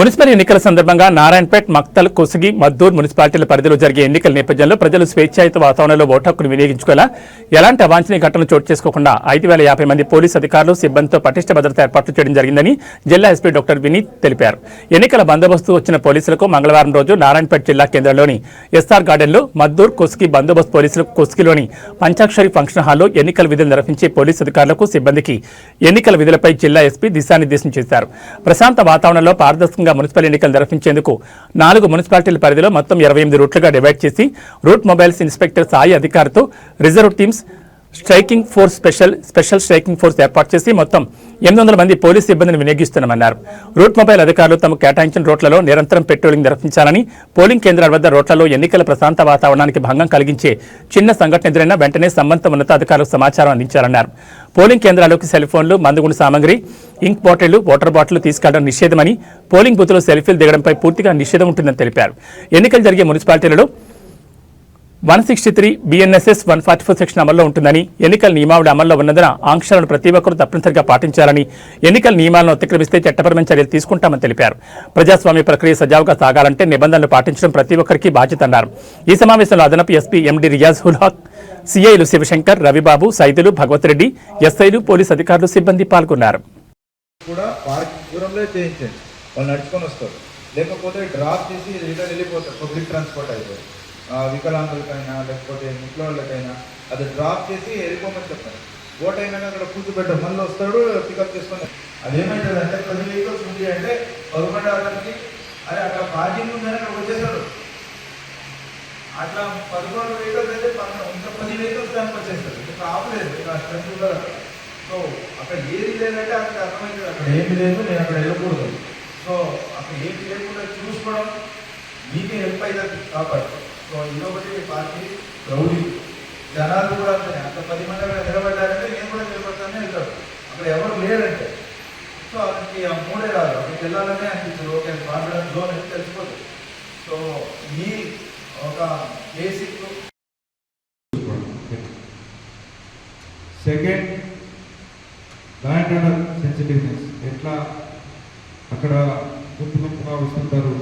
Municipal ఎన్నికల సందర్భంగా నారాయణపేట్ మక్తల్ కొసగి మద్దూర్ మున్సిపాలిటీల పరిధిలో జరిగే ఎన్నికల నేపథ్యంలో ప్రజలు స్వేచ్ఛాయుత వాతావరణంలో ఓటు హక్కును వినియోగించుకోవాలా? ఎలాంటి అవాంఛనీయ ఘటనలు చోటు చేసుకోకుండా ఐదు వేల యాభై మంది పోలీసు అధికారులు సిబ్బందితో పటిష్ట భద్రత ఏర్పాట్లు చేయడం జరిగిందని జిల్లా ఎస్పీ డాక్టర్ వినీత్ తెలిపారు. ఎన్నికల బందోబస్తు వచ్చిన పోలీసులకు మంగళవారం రోజు నారాయణపేట్ జిల్లా కేంద్రంలోని ఎస్ఆర్ గార్డెన్లో మద్దూర్ కుస్కి బందోబస్తు పోలీసులకు కుస్కిలోని పంచాక్షరి ఫంక్షన్ హాల్లో ఎన్నికల విధులు నిర్వహించే పోలీసు అధికారులకు సిబ్బందికి ఎన్నికల విధులపై జిల్లా ఎస్పీ దిశానిర్దేశం చేశారు. ప్రశాంత వాతావరణంలో పారదర్శకంగా మున్సిపల్ ఎన్నికలు నిర్వహించేందుకు నాలుగు మున్సిపాలిటీల పరిధిలో మొత్తం ఇరవై ఎనిమిది రూట్లుగా డివైడ్ చేసి route mobiles inspector Sai అధికారితో reserve teams striking force special special striking force ఏర్పాటు చేసి మొత్తం ఎనిమిది వందల మంది పోలీసు సిబ్బందిని వినియోగిస్తున్నామన్నారు. రూట్ మొబైల్ అధికారులు తమకు కేటాయించిన రోడ్లలో నిరంతరం పెట్రోలింగ్ నిర్వహించాలని పోలింగ్ కేంద్రాల వద్ద రోడ్లలో ఎన్నికల ప్రశాంత వాతావరణానికి భంగం కలిగించే చిన్న సంఘటన ఎదురైనా వెంటనే సంబంధిత ఉన్నతాధికారులకు సమాచారం అందించాలన్నారు. పోలింగ్ కేంద్రాల్లోకి సెల్ ఫోన్లు మందుగుండు సామాగ్రి ఇంక్ బాటిళ్ళు వాటర్ బాటిల్ తీసుకెళ్ళడం నిషేధమని పోలింగ్ బూత్లో సెల్ఫీలు దిగడంపై పూర్తిగా నిషేధం ఉంటుందని తెలిపారు. ఎన్నికలు జరిగే మున్సిపాలిటీలలో one sixty three BNSS one forty four section అమల్లో ఉంటుందని ఎన్నికల నియమావళి అమల్లో ఉన్నందున ఆంక్షలను ప్రతి ఒక్కరూ తప్పనిసరిగా పాటించాలని ఎన్నికల నియమాలను అతిక్రమిస్తే చట్టపరమైన చర్యలు తీసుకుంటామని తెలిపారు. ప్రజాస్వామ్య ప్రక్రియ సజావుగా సాగాలంటే నిబంధనలు పాటించడం ప్రతి ఒక్కరికి బాధ్యత అన్నారు. ఈ సమావేశంలో అదనపు ఎస్పీ ఎండి రియాజ్ హుల్ హక్ సిఐలు శివశంకర్ రవిబాబు సైదులు భగవత్ రెడ్డి ఎస్ఐలు పోలీస్ అధికారులు సిబ్బంది పాల్గొన్నారు. కూడా వాళ్ళు నడుచుకొని వస్తారు. లేకపోతే డ్రాప్ చేసి రిటర్న్ వెళ్ళిపోతారు. పబ్లిక్ ట్రాన్స్పోర్ట్ అయితే వికలాంగులకైనా లేకపోతే ముట్ల వాళ్ళకైనా అది డ్రాప్ చేసి వెళ్ళిపోమని చెప్తాను ఓట్ అయినాక అక్కడ కూర్చోబెట్టారు మళ్ళీ వస్తాడు పికప్ చేసుకొని. అదేమైతుంది అంటే పది వెహికల్స్ ఉంది అంటే పదకొండు అతనికి అరే అక్కడ పార్కింగ్ ఉందని అక్కడ వచ్చేసాడు. అట్లా పదకొండు వెహికల్స్ అయితే పదకొండు ఇంకా పది వెహికల్స్ దానికి వచ్చేస్తారు ఇంకా ఆపలేదు ఇంకా స్ట్రెంత్ కూడా. అక్కడ సో అక్కడ ఏది లేదంటే అక్కడ అర్థమైంది అక్కడ ఏమి లేదు నేను అక్కడ వెళ్ళకూడదు. సో అక్కడ ఏమి లేకుండా చూసుకోవడం మీకే హెల్ప్ అవుతుంది కాబట్టి సో ఇదొకటి పార్టీ రౌడీ. జనాలు కూడా అంతే. అంత పది మంది అక్కడ నిలబడ్డారంటే నేను కూడా నిలబడతానే వెళ్తాడు అక్కడ ఎవరు లేరంటే. సో అతనికి ఆ మూడే రాదు. అక్కడికి వెళ్ళాలనే అనిపించదు. ఓకే కాన్ఫిడెన్స్ జోన్ అని తెలిసిపోదు. సో మీ ఒక basic second land under sensitiveness ఎట్లా అక్కడ గుంపు గుంపుగా వస్తుంటారు?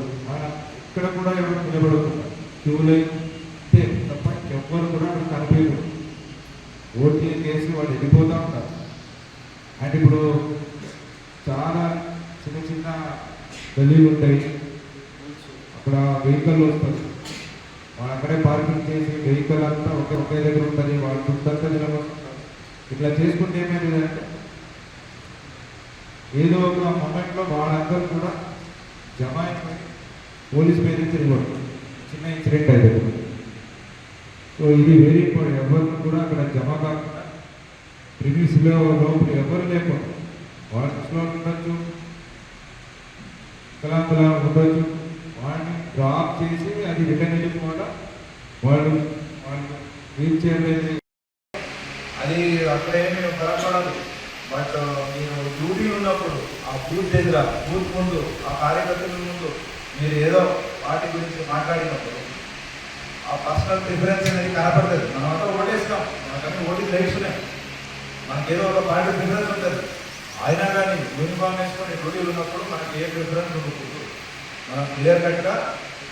ఇక్కడ కూడా ఎవరు నిలబడకుండా. క్యూ లైన్ తప్ప ఎవ్వరు కూడా అక్కడ కనిపించరు ఓటీ చేసి వాళ్ళు వెళ్ళిపోతూ ఉంటారు. అండ్ ఇప్పుడు చాలా చిన్న చిన్న గల్లీలు ఉంటాయి. అక్కడ వెహికల్ వస్తుంది వాళ్ళు అక్కడే పార్కింగ్ చేసి వెహికల్ అంతా ఒకే ఒకే దగ్గర ఉంటుంది. వాళ్ళు చుట్టంతా నిలబడుతుంటారు ఇట్లా చేసుకుంటే ఏమైందంటే ఏదో ఒక మొమెంట్లో వాళ్ళందరూ కూడా జమ అయిపోయి పోలీస్ మీద తిరగదు చిన్న ఇన్సిడెంట్ అయితే సో ఇది వెరీ ఇంపార్టెంట్ ఎవరిని కూడా అక్కడ జమ కాకుండా ప్రిమిస్లో లోపల ఎవరు లేకుండా వాళ్ళ ఉండొచ్చు వికలాంగులా ఉండొచ్చు. వాడిని డ్రాప్ చేసి అది రిటర్న్ వెళ్ళిపోవడం వాళ్ళు వాళ్ళు వీల్ చేయలేదు అది అక్కడ కనపడదు బట్ uh, మీరు డ్యూటీ ఉన్నప్పుడు ఆ బూత్ దగ్గర బూత్ ముందు ఆ కార్యకర్తల ముందు మీరు ఏదో వాటి గురించి మాట్లాడినప్పుడు ఆ పర్సనల్ ప్రిఫరెన్స్ అనేది కనపడుతుంది మనమంతా ఓటేస్తాం మనకన్నీ ఓటింగ్ రైట్స్ ఉన్నాయి. మనకి ఏదో ఒక పార్టీ ప్రిఫరెన్స్ ఉంటుంది. అయినా కానీ యూనిఫామ్ వేసుకొని డ్యూటీలు ఉన్నప్పుడు మనకి ఏ ప్రిఫరెన్స్ ఉండకూడదు. మనం క్లియర్ కట్గా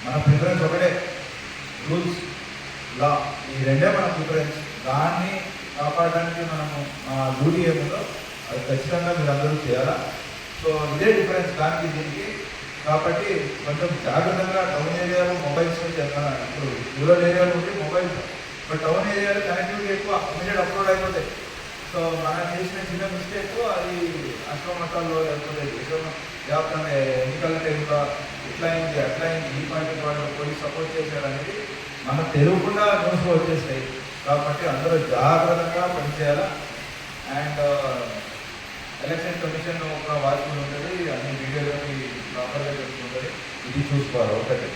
మన ప్రిఫరెన్స్ ఒకటే. రూల్స్ లా ఈ రెండే మన ప్రిఫరెన్స్ దాన్ని కాపాడడానికి మనము మా డ్యూటీ ఏముందో అది ఖచ్చితంగా మీరు అందరూ చేయాలా? సో ఇదే డిఫరెన్స్ దానికి దీనికి కాబట్టి కొంచెం జాగ్రత్తగా టౌన్ ఏరియాలో మొబైల్స్ నుంచి ఇప్పుడు రూరల్ ఏరియాలో ఉంటే మొబైల్స్. బట్ టౌన్ ఏరియాలో కనెక్టివిటీ ఎక్కువ ఇమీడియట్ అప్లోడ్ అయిపోతాయి సో మనం చేసిన చిన్న మిస్టేక్ అది అశ్వమతాల్లో లేకపోతే దేశం వ్యాప్తంగా ఎన్నికల టైంలో ఇట్లా అయింది అట్లా అయింది ఈ పాయింట్ వాళ్ళు పోయి సపోర్ట్ చేశారనేది మనం తెలియకుండా న్యూస్లో వచ్చేస్తాయి. కాబట్టి అందరూ జాగ్రత్తగా పనిచేయాలా? అండ్ ఎలక్షన్ కమిషన్ ఒక వాచ్మెన్ ఉంటుంది అన్ని వీడియోలకి ప్రాపర్గా చెప్తుంటుంది ఇది చూసుకోవాలి ఒకటి.